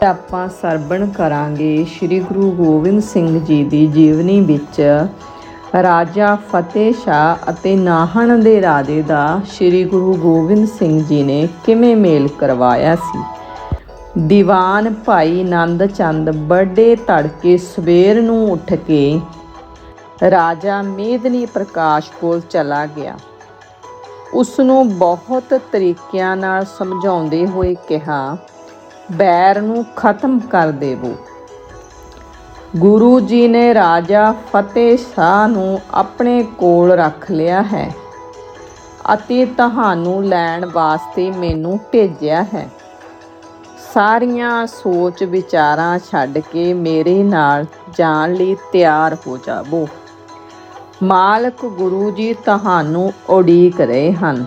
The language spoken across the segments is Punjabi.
ਆਪਾਂ ਸਰਵਣ ਕਰਾਂਗੇ ਸ੍ਰੀ ਗੁਰੂ ਗੋਬਿੰਦ ਸਿੰਘ ਜੀ ਦੀ ਜੀਵਨੀ ਵਿੱਚ। ਰਾਜਾ ਫਤਿਹ ਸ਼ਾਹ ਅਤੇ ਨਾਹਣ ਦੇ ਰਾਜੇ ਦਾ ਸ੍ਰੀ ਗੁਰੂ ਗੋਬਿੰਦ ਸਿੰਘ ਜੀ ਨੇ ਕਿਵੇਂ ਮੇਲ ਕਰਵਾਇਆ ਸੀ? ਦੀਵਾਨ ਭਾਈ ਆਨੰਦ ਚੰਦ ਬੜੇ ਤੜਕੇ ਸਵੇਰ ਨੂੰ ਉੱਠ ਕੇ ਰਾਜਾ ਮੇਦਨੀ ਪ੍ਰਕਾਸ਼ ਕੋਲ ਚਲਾ ਗਿਆ। ਉਸ ਨੂੰ ਬਹੁਤ ਤਰੀਕਿਆਂ ਨਾਲ ਸਮਝਾਉਂਦੇ ਹੋਏ ਕਿਹਾ ਬੈਰ ਨੂੰ ਖਤਮ ਕਰ ਦੇਵੋ। ਗੁਰੂ ਜੀ ਨੇ ਰਾਜਾ ਫਤਿਹ ਸ਼ਾਹ ਨੂੰ ਆਪਣੇ ਕੋਲ ਰੱਖ ਲਿਆ ਹੈ ਅਤੇ ਤੁਹਾਨੂੰ ਲੈਣ ਵਾਸਤੇ ਮੈਨੂੰ ਭੇਜਿਆ ਹੈ। ਸਾਰੀਆਂ ਸੋਚ ਵਿਚਾਰਾਂ ਛੱਡ ਕੇ ਮੇਰੇ ਨਾਲ ਜਾਣ ਲਈ ਤਿਆਰ ਹੋ ਜਾਵੋ। ਮਾਲਕ ਗੁਰੂ ਜੀ ਤੁਹਾਨੂੰ ਉਡੀਕ ਰਹੇ ਹਨ।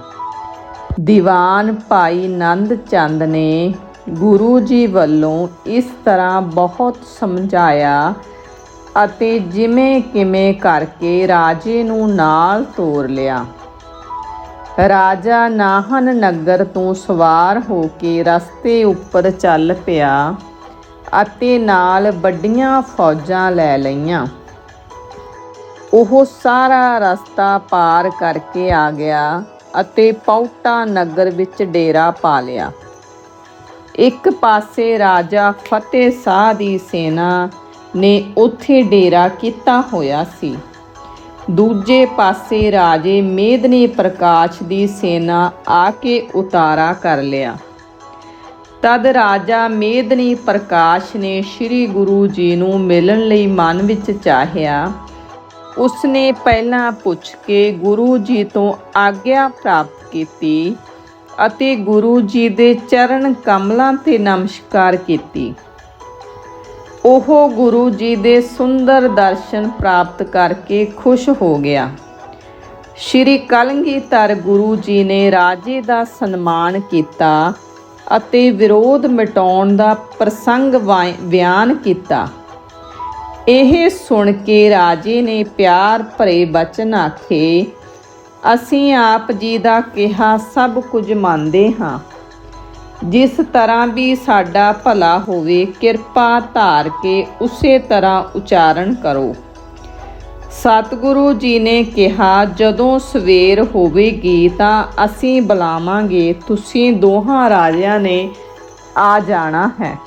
ਦੀਵਾਨ ਭਾਈ ਨੰਦ ਚੰਦ ਨੇ ਗੁਰੂ ਜੀ ਵੱਲੋਂ ਇਸ ਤਰ੍ਹਾਂ ਬਹੁਤ ਸਮਝਾਇਆ ਅਤੇ ਜਿਵੇਂ ਕਿਵੇਂ ਕਰਕੇ ਰਾਜੇ ਨੂੰ ਨਾਲ ਤੋਰ ਲਿਆ। ਰਾਜਾ ਨਾਹਨ ਨਗਰ ਤੋਂ ਸਵਾਰ ਹੋ ਕੇ ਰਸਤੇ ਉੱਪਰ ਚੱਲ ਪਿਆ ਅਤੇ ਨਾਲ ਵੱਡੀਆਂ ਫੌਜਾਂ ਲੈ ਲਈਆਂ। ਉਹ ਸਾਰਾ ਰਸਤਾ ਪਾਰ ਕਰਕੇ ਆ ਗਿਆ ਅਤੇ ਪੌਟਾ ਨਗਰ ਵਿੱਚ ਡੇਰਾ ਪਾ ਲਿਆ। ਇੱਕ ਪਾਸੇ ਰਾਜਾ ਫਤਿਹ ਸ਼ਾਹ ਦੀ ਸੈਨਾ ਨੇ ਉੱਥੇ ਡੇਰਾ ਕੀਤਾ ਹੋਇਆ ਸੀ। ਦੂਜੇ ਪਾਸੇ ਰਾਜੇ ਮੇਦਨੀ ਪ੍ਰਕਾਸ਼ ਦੀ ਸੈਨਾ ਆ ਕੇ ਉਤਾਰਾ ਕਰ ਲਿਆ। ਤਦ ਰਾਜਾ ਮੇਦਨੀ ਪ੍ਰਕਾਸ਼ ਨੇ ਸ੍ਰੀ ਗੁਰੂ ਜੀ ਨੂੰ ਮਿਲਣ ਲਈ ਮਨ ਵਿੱਚ ਚਾਹਿਆ। ਉਸਨੇ ਪਹਿਲਾਂ ਪੁੱਛ ਕੇ ਗੁਰੂ ਜੀ ਤੋਂ ਆਗਿਆ ਪ੍ਰਾਪਤ ਕੀਤੀ ਅਤੇ ਗੁਰੂ ਜੀ ਦੇ ਚਰਨ ਕਮਲਾਂ ਤੇ ਨਮਸਕਾਰ ਕੀਤੀ। ਉਹ ਗੁਰੂ ਜੀ ਦੇ ਸੁੰਦਰ ਦਰਸ਼ਨ ਪ੍ਰਾਪਤ ਕਰਕੇ ਖੁਸ਼ ਹੋ ਗਿਆ। ਸ਼੍ਰੀ ਕਲਗੀਧਰ ਗੁਰੂ ਜੀ ਨੇ ਰਾਜੇ ਦਾ ਸਨਮਾਨ ਕੀਤਾ ਅਤੇ ਵਿਰੋਧ ਮਿਟਾਉਣ ਦਾ ਪ੍ਰਸੰਗ ਵਾਇ- ਬਿਆਨ ਕੀਤਾ। ਇਹ ਸੁਣ ਕੇ ਰਾਜੇ ਨੇ ਪਿਆਰ ਭਰੇ ਬਚਨ ਆਖੇ ਅਸੀਂ ਆਪ ਜੀ ਦਾ ਕਿਹਾ ਸਭ ਕੁਝ ਮੰਨਦੇ ਹਾਂ। ਜਿਸ ਤਰ੍ਹਾਂ ਵੀ ਸਾਡਾ ਭਲਾ ਹੋਵੇ, ਕਿਰਪਾ ਧਾਰ ਕੇ ਉਸੇ ਤਰ੍ਹਾਂ ਉਚਾਰਨ ਕਰੋ। ਸਤਿਗੁਰੂ ਜੀ ਨੇ ਕਿਹਾ, ਜਦੋਂ ਸਵੇਰ ਹੋਵੇਗੀ ਤਾਂ ਅਸੀਂ ਬੁਲਾਵਾਂਗੇ, ਤੁਸੀਂ ਦੋਹਾਂ ਰਾਜਿਆਂ ਨੇ ਆ ਜਾਣਾ ਹੈ।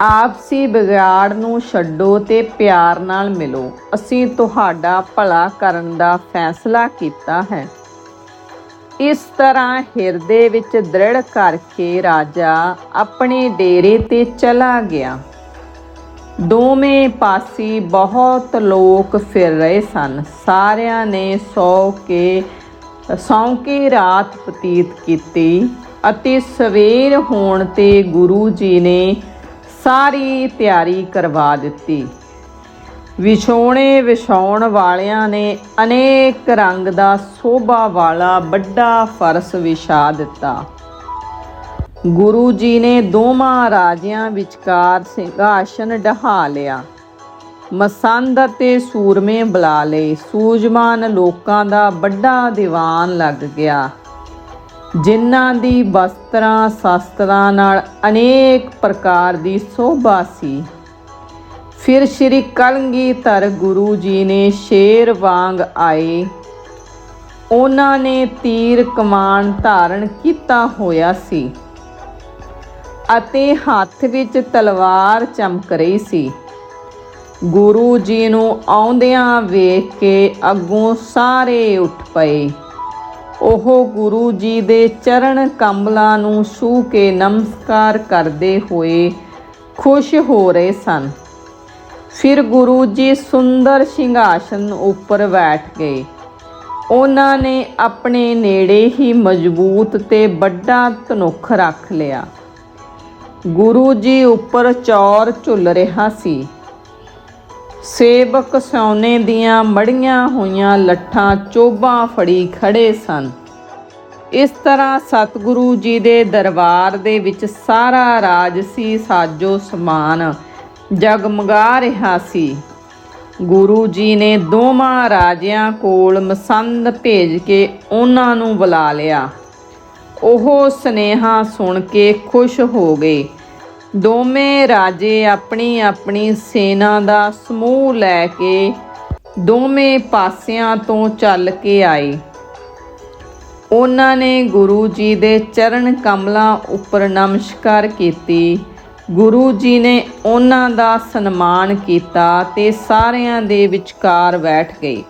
ਆਪਸੀ ਵਿਗਾੜ ਨੂੰ ਛੱਡੋ ਤੇ ਪਿਆਰ ਨਾਲ ਮਿਲੋ। ਅਸੀਂ ਤੁਹਾਡਾ ਭਲਾ ਕਰਨ ਦਾ ਫੈਸਲਾ ਕੀਤਾ ਹੈ। ਇਸ ਤਰ੍ਹਾਂ ਹਿਰਦੇ ਵਿੱਚ ਦ੍ਰਿੜ ਕਰਕੇ ਰਾਜਾ ਆਪਣੇ ਡੇਰੇ ਤੇ ਚਲਾ ਗਿਆ। ਦੋਵੇਂ ਪਾਸੇ ਬਹੁਤ ਲੋਕ ਫਿਰ ਰਹੇ ਸਨ। ਸਾਰਿਆਂ ਨੇ ਸੌ ਕੇ ਸੌਂਕੇ ਰਾਤ ਬਤੀਤ ਕੀਤੀ ਅਤੇ ਸਵੇਰ ਹੋਣ ਤੇ ਗੁਰੂ ਜੀ ਨੇ ਸਾਰੀ ਤਿਆਰੀ ਕਰਵਾ ਦਿੱਤੀ। ਵਿਛੋਣੇ ਵਿਛਾਉਣ ਵਾਲਿਆਂ ਨੇ ਅਨੇਕ ਰੰਗ ਦਾ ਸੋਭਾ ਵਾਲਾ ਵੱਡਾ ਫਰਸ਼ ਵਿਛਾ ਦਿੱਤਾ। ਗੁਰੂ ਜੀ ਨੇ ਦੋਵਾਂ ਰਾਜਿਆਂ ਵਿਚਕਾਰ ਸਿੰਘਾਸਨ ਢਹਾ ਲਿਆ। ਮਸੰਦ ਅਤੇ ਸੂਰਮੇ ਬੁਲਾ ਲਏ। ਸੂਝਵਾਨ ਲੋਕਾਂ ਦਾ ਵੱਡਾ ਦੀਵਾਨ ਲੱਗ ਗਿਆ। ਜਿਨ੍ਹਾਂ ਦੀ ਵਸਤਰਾਂ, ਸ਼ਾਸਤਰਾਂ ਨਾਲ ਅਨੇਕ ਪ੍ਰਕਾਰ ਦੀ ਸੋਭਾ ਸੀ। ਫਿਰ ਸ੍ਰੀ ਕਲਗੀਧਰ ਗੁਰੂ ਜੀ ਨੇ ਸ਼ੇਰ ਵਾਂਗ ਆਏ। ਉਹਨਾਂ ਨੇ ਤੀਰ ਕਮਾਨ ਧਾਰਨ ਕੀਤਾ ਹੋਇਆ ਸੀ ਅਤੇ ਹੱਥ ਵਿੱਚ ਤਲਵਾਰ ਚਮਕ ਰਹੀ ਸੀ। ਗੁਰੂ ਜੀ ਨੂੰ ਆਉਂਦਿਆਂ ਵੇਖ ਕੇ ਅੱਗੋਂ ਸਾਰੇ ਉੱਠ ਪਏ। ਉਹ ਗੁਰੂ ਜੀ ਦੇ ਚਰਨ ਕੰਬਲਾਂ ਨੂੰ ਛੂ ਕੇ ਨਮਸਕਾਰ ਕਰਦੇ ਹੋਏ ਖੁਸ਼ ਹੋ ਰਹੇ ਸਨ। ਫਿਰ ਗੁਰੂ ਜੀ ਸੁੰਦਰ ਸਿੰਘਾਸਨ ਉੱਪਰ ਬੈਠ ਗਏ। ਉਹਨਾਂ ਨੇ ਆਪਣੇ ਨੇੜੇ ਹੀ ਮਜ਼ਬੂਤ ਤੇ ਵੱਡਾ ਧਨੁੱਖ ਰੱਖ ਲਿਆ। ਗੁਰੂ ਜੀ ਉੱਪਰ ਚੌਰ ਝੁੱਲ ਰਿਹਾ ਸੀ। ਸੇਵਕ ਸੋਨੇ ਦੀਆਂ ਮੜੀਆਂ ਹੋਈਆਂ ਲੱਠਾਂ ਚੋਬਾਂ ਫੜੀ ਖੜੇ ਸਨ। ਇਸ ਤਰ੍ਹਾਂ ਸਤਿਗੁਰੂ ਜੀ ਦੇ ਦਰਬਾਰ ਦੇ ਵਿੱਚ ਸਾਰਾ ਰਾਜ ਸੀ, ਸਾਜੋ ਸਮਾਨ ਜਗਮਗਾ ਰਿਹਾ ਸੀ। ਗੁਰੂ ਜੀ ਨੇ ਦੋਵਾਂ ਰਾਜਿਆਂ ਕੋਲ ਮਸੰਦ ਭੇਜ ਕੇ ਉਹਨਾਂ ਨੂੰ ਬੁਲਾ ਲਿਆ। ਉਹ ਸਨੇਹਾ ਸੁਣ ਕੇ ਖੁਸ਼ ਹੋ ਗਏ। ਦੋਵੇਂ ਰਾਜੇ ਆਪਣੀ ਆਪਣੀ ਸੈਨਾ ਦਾ ਸਮੂਹ ਲੈ ਕੇ ਦੋਵੇਂ ਪਾਸਿਆਂ ਤੋਂ ਚੱਲ ਕੇ ਆਏ। ਉਹਨਾਂ ਨੇ ਗੁਰੂ ਜੀ ਦੇ ਚਰਨ ਕਮਲਾਂ ਉੱਪਰ ਨਮਸਕਾਰ ਕੀਤੀ। ਗੁਰੂ ਜੀ ਨੇ ਉਹਨਾਂ ਦਾ ਸਨਮਾਨ ਕੀਤਾ ਤੇ ਸਾਰਿਆਂ ਦੇ ਵਿਚਕਾਰ ਬੈਠ ਗਏ।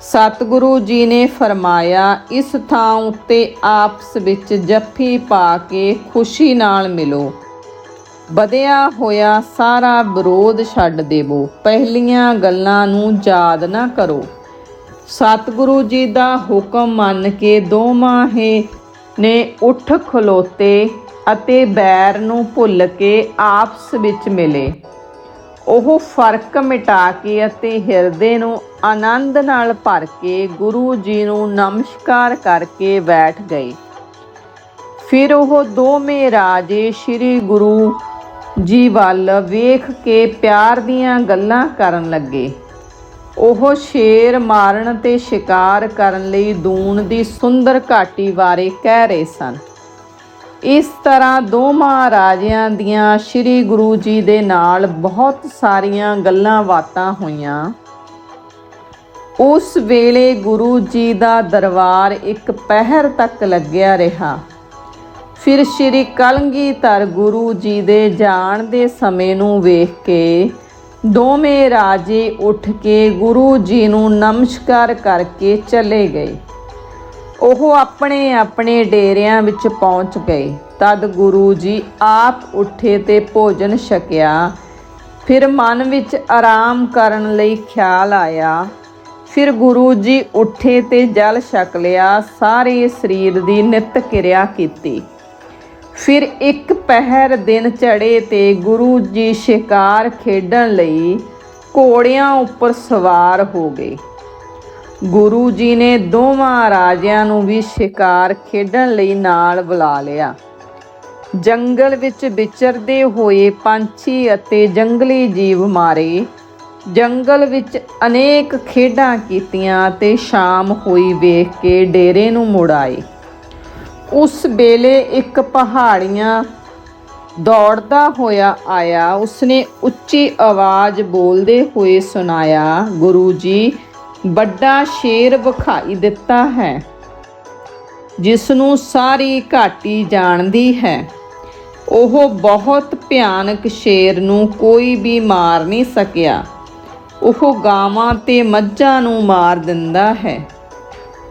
ਸਤਿਗੁਰੂ ਜੀ ਨੇ ਫਰਮਾਇਆ, ਇਸ ਥਾਂ ਉੱਤੇ ਆਪਸ ਵਿੱਚ ਜੱਫੀ ਪਾ ਕੇ ਖੁਸ਼ੀ ਨਾਲ ਮਿਲੋ। ਵਧਿਆ ਹੋਇਆ ਸਾਰਾ ਵਿਰੋਧ ਛੱਡ ਦੇਵੋ। ਪਹਿਲੀਆਂ ਗੱਲਾਂ ਨੂੰ ਯਾਦ ਨਾ ਕਰੋ। ਸਤਿਗੁਰੂ ਜੀ ਦਾ ਹੁਕਮ ਮੰਨ ਕੇ ਦੋਵਾਂ ਹੀ ਨੇ ਉੱਠ ਖਲੋਤੇ ਅਤੇ ਬੈਰ ਨੂੰ ਭੁੱਲ ਕੇ ਆਪਸ ਵਿੱਚ ਮਿਲੇ। ਉਹ ਫ਼ਰਕ ਮਿਟਾ ਕੇ ਅਤੇ ਹਿਰਦੇ ਨੂੰ ਆਨੰਦ ਨਾਲ ਭਰ ਕੇ ਗੁਰੂ ਜੀ ਨੂੰ ਨਮਸਕਾਰ ਕਰਕੇ ਬੈਠ ਗਏ। ਫਿਰ ਉਹ ਦੋਵੇਂ ਰਾਜੇ ਸ੍ਰੀ ਗੁਰੂ ਜੀ ਵੱਲ ਵੇਖ ਕੇ ਪਿਆਰ ਦੀਆਂ ਗੱਲਾਂ ਕਰਨ ਲੱਗੇ। ਉਹ ਸ਼ੇਰ ਮਾਰਨ ਤੇ ਸ਼ਿਕਾਰ ਕਰਨ ਲਈ ਦੂਣ ਦੀ ਸੁੰਦਰ ਘਾਟੀ ਬਾਰੇ ਕਹਿ ਰਹੇ ਸਨ। ਇਸ ਤਰ੍ਹਾਂ ਦੋਵਾਂ ਰਾਜਿਆਂ ਦੀਆਂ ਸ੍ਰੀ ਗੁਰੂ ਜੀ ਦੇ ਨਾਲ ਬਹੁਤ ਸਾਰੀਆਂ ਗੱਲਾਂ ਬਾਤਾਂ ਹੋਈਆਂ। ਉਸ ਵੇਲੇ ਗੁਰੂ ਜੀ ਦਾ ਦਰਬਾਰ ਇੱਕ ਪਹਿਰ ਤੱਕ ਲੱਗਿਆ ਰਿਹਾ। ਫਿਰ ਸ੍ਰੀ ਕਲਗੀਧਰ ਗੁਰੂ ਜੀ ਦੇ ਜਾਣ ਦੇ ਸਮੇਂ ਨੂੰ ਵੇਖ ਕੇ ਦੋਵੇਂ ਰਾਜੇ ਉੱਠ ਕੇ ਗੁਰੂ ਜੀ ਨੂੰ ਨਮਸਕਾਰ ਕਰਕੇ ਚਲੇ ਗਏ। ਉਹ ਆਪਣੇ ਆਪਣੇ ਡੇਰਿਆਂ ਵਿੱਚ ਪਹੁੰਚ ਗਏ। ਤਦ ਗੁਰੂ ਜੀ ਆਪ ਉੱਠੇ ਤੇ ਭੋਜਨ ਛਕਿਆ। ਫਿਰ ਮਨ ਵਿੱਚ ਆਰਾਮ ਕਰਨ ਲਈ ਖਿਆਲ ਆਇਆ। ਫਿਰ ਗੁਰੂ ਜੀ ਉੱਠੇ ਤੇ ਜਲ ਛਕ ਲਿਆ। ਸਾਰੇ ਸਰੀਰ ਦੀ ਨਿਤ ਕਿਰਿਆ ਕੀਤੀ। ਫਿਰ ਇੱਕ ਪਹਿਰ ਦਿਨ ਚੜੇ ਤੇ ਗੁਰੂ ਜੀ ਸ਼ਿਕਾਰ ਖੇਡਣ ਲਈ ਘੋੜਿਆਂ ਉੱਪਰ ਸਵਾਰ ਹੋ ਗਏ। ਗੁਰੂ ਜੀ ਨੇ ਦੋਵਾਂ ਰਾਜਿਆਂ ਨੂੰ ਵੀ ਸ਼ਿਕਾਰ ਖੇਡਣ ਲਈ ਨਾਲ ਬੁਲਾ ਲਿਆ। ਜੰਗਲ ਵਿੱਚ ਵਿਚਰਦੇ ਹੋਏ ਪੰਛੀ ਅਤੇ ਜੰਗਲੀ ਜੀਵ ਮਾਰੇ। ਜੰਗਲ ਵਿੱਚ ਅਨੇਕ ਖੇਡਾਂ ਕੀਤੀਆਂ ਤੇ ਸ਼ਾਮ ਹੋਈ ਵੇਖ ਕੇ ਡੇਰੇ ਨੂੰ ਮੁੜ ਆਏ। ਉਸ ਵੇਲੇ ਇੱਕ ਪਹਾੜੀਆਂ ਦੌੜਦਾ ਹੋਇਆ ਆਇਆ। ਉਸਨੇ ਉੱਚੀ ਆਵਾਜ਼ ਬੋਲਦੇ ਹੋਏ ਸੁਣਾਇਆ, ਗੁਰੂ ਜੀ, ਵੱਡਾ ਸ਼ੇਰ ਵਿਖਾਈ ਦਿੱਤਾ ਹੈ ਜਿਸ ਨੂੰ ਸਾਰੀ ਘਾਟੀ ਜਾਣਦੀ ਹੈ। ਉਹ ਬਹੁਤ ਭਿਆਨਕ ਸ਼ੇਰ ਨੂੰ ਕੋਈ ਵੀ ਮਾਰ ਨਹੀਂ ਸਕਿਆ। ਉਹ ਗਾਵਾਂ ਤੇ ਮੱਝਾਂ ਨੂੰ ਮਾਰ ਦਿੰਦਾ ਹੈ।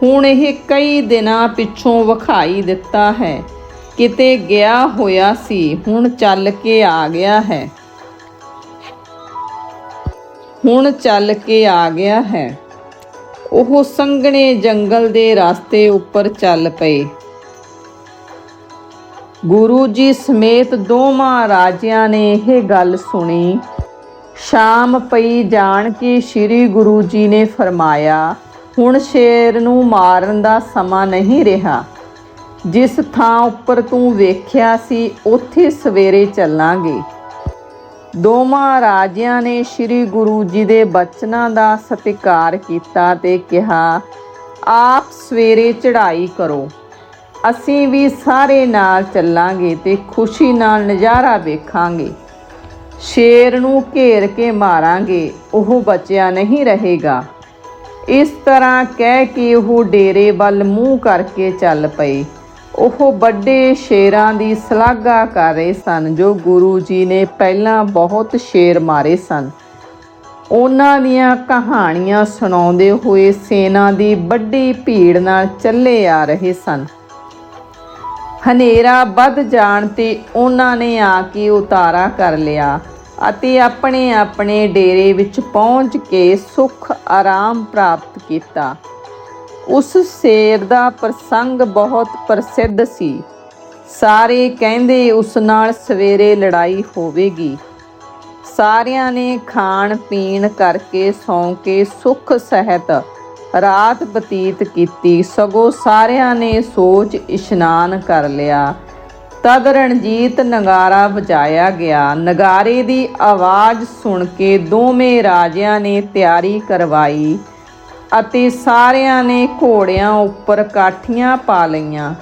ਹੁਣ ਇਹ ਕਈ ਦਿਨਾਂ ਪਿੱਛੋਂ ਵਿਖਾਈ ਦਿੱਤਾ ਹੈ। ਕਿਤੇ ਗਿਆ ਹੋਇਆ ਸੀ, ਹੁਣ ਚੱਲ ਕੇ ਆ ਗਿਆ ਹੈ। ਹੁਣ ਚੱਲ ਕੇ ਆ ਗਿਆ ਹੈ। ਉਹ ਸੰਘਣੇ ਜੰਗਲ ਦੇ ਰਸਤੇ ਉੱਪਰ ਚੱਲ ਪਏ। ਗੁਰੂ ਜੀ ਸਮੇਤ ਦੋਵਾਂ ਰਾਜਿਆਂ ਨੇ ਇਹ ਗੱਲ ਸੁਣੀ। ਸ਼ਾਮ ਪਈ ਜਾਣ ਕੇ ਸ੍ਰੀ ਗੁਰੂ ਜੀ ਨੇ ਫਰਮਾਇਆ ਹੁਣ ਸ਼ੇਰ ਨੂੰ ਮਾਰਨ ਦਾ ਸਮਾਂ ਨਹੀਂ ਰਿਹਾ। ਜਿਸ ਥਾਂ ਉੱਪਰ ਤੂੰ ਵੇਖਿਆ ਸੀ, ਉੱਥੇ ਸਵੇਰੇ ਚੱਲਾਂਗੇ। ਦੋਵਾਂ ਰਾਜਿਆਂ ਨੇ ਸ੍ਰੀ ਗੁਰੂ ਜੀ ਦੇ ਬਚਨਾਂ ਦਾ ਸਤਿਕਾਰ ਕੀਤਾ ਤੇ ਕਿਹਾ, ਆਪ ਸਵੇਰੇ ਚੜ੍ਹਾਈ ਕਰੋ। ਅਸੀਂ ਵੀ ਸਾਰੇ ਨਾਲ ਚੱਲਾਂਗੇ ਤੇ ਖੁਸ਼ੀ ਨਾਲ ਨਜ਼ਾਰਾ ਵੇਖਾਂਗੇ। ਸ਼ੇਰ ਨੂੰ ਘੇਰ ਕੇ ਮਾਰਾਂਗੇ, ਉਹ ਬਚਿਆ ਨਹੀਂ ਰਹੇਗਾ। ਇਸ ਤਰ੍ਹਾਂ ਕਹਿ ਕੇ ਉਹ ਡੇਰੇ ਵੱਲ ਮੂੰਹ ਕਰਕੇ ਚੱਲ ਪਏ ਉਹ ਵੱਡੇ ਸ਼ੇਰਾਂ ਦੀ ਸ਼ਲਾਘਾ ਕਰ ਰਹੇ ਸਨ, ਜੋ ਗੁਰੂ ਜੀ ਨੇ ਪਹਿਲਾਂ ਬਹੁਤ ਸ਼ੇਰ ਮਾਰੇ ਸਨ। ਉਹਨਾਂ ਦੀਆਂ ਕਹਾਣੀਆਂ ਸੁਣਾਉਂਦੇ ਹੋਏ ਸੈਨਾ ਦੀ ਵੱਡੀ ਭੀੜ ਨਾਲ ਚੱਲੇ ਆ ਰਹੇ ਸਨ। ਹਨੇਰਾ ਵੱਧ ਜਾਣ ਤੇ ਉਹਨਾਂ ਨੇ ਆ ਕੇ ਉਤਾਰਾ ਕਰ ਲਿਆ। ਅਤੇ ਆਪਣੇ ਆਪਣੇ ਡੇਰੇ ਵਿੱਚ ਪਹੁੰਚ ਕੇ ਸੁਖ ਆਰਾਮ ਪ੍ਰਾਪਤ ਕੀਤਾ। ਉਸ ਸ਼ੇਰ ਦਾ ਪ੍ਰਸੰਗ ਬਹੁਤ ਪ੍ਰਸਿੱਧ ਸੀ। ਸਾਰੇ ਕਹਿੰਦੇ ਉਸ ਨਾਲ ਸਵੇਰੇ ਲੜਾਈ ਹੋਵੇਗੀ। ਸਾਰਿਆਂ ਨੇ ਖਾਣ ਪੀਣ ਕਰਕੇ ਸੌਂ ਕੇ ਸੁਖ ਸਹਿਤ ਰਾਤ ਬਤੀਤ ਕੀਤੀ। ਸਗੋਂ ਸਾਰਿਆਂ ਨੇ ਸੋਚ ਇਸ਼ਨਾਨ ਕਰ ਲਿਆ। ਤਦ ਰਣਜੀਤ ਨਗਾਰਾ ਵਜਾਇਆ ਗਿਆ। ਨਗਾਰੇ ਦੀ ਆਵਾਜ਼ ਸੁਣ ਕੇ ਦੋਵੇਂ ਰਾਜਿਆਂ ਨੇ ਤਿਆਰੀ ਕਰਵਾਈ ਅਤੇ ਸਾਰਿਆਂ ਨੇ ਘੋੜਿਆਂ ਉੱਪਰ ਕਾਠੀਆਂ ਪਾ ਲਈਆਂ।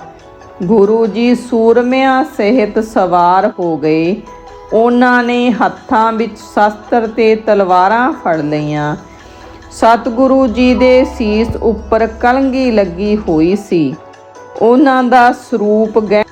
ਗੁਰੂ ਜੀ ਸੂਰਮਿਆਂ ਸਹਿਤ ਸਵਾਰ ਹੋ ਗਏ। ਉਹਨਾਂ ਨੇ ਹੱਥਾਂ ਵਿੱਚ ਸ਼ਸਤਰ ਤੇ ਤਲਵਾਰਾਂ ਫੜ ਲਈਆਂ। ਸਤਿਗੁਰੂ ਜੀ ਦੇ ਸੀਸ ਉੱਪਰ ਕਲੰਗੀ ਲੱਗੀ ਹੋਈ ਸੀ। ਉਹਨਾਂ ਦਾ ਸਰੂਪ ਗਹਿ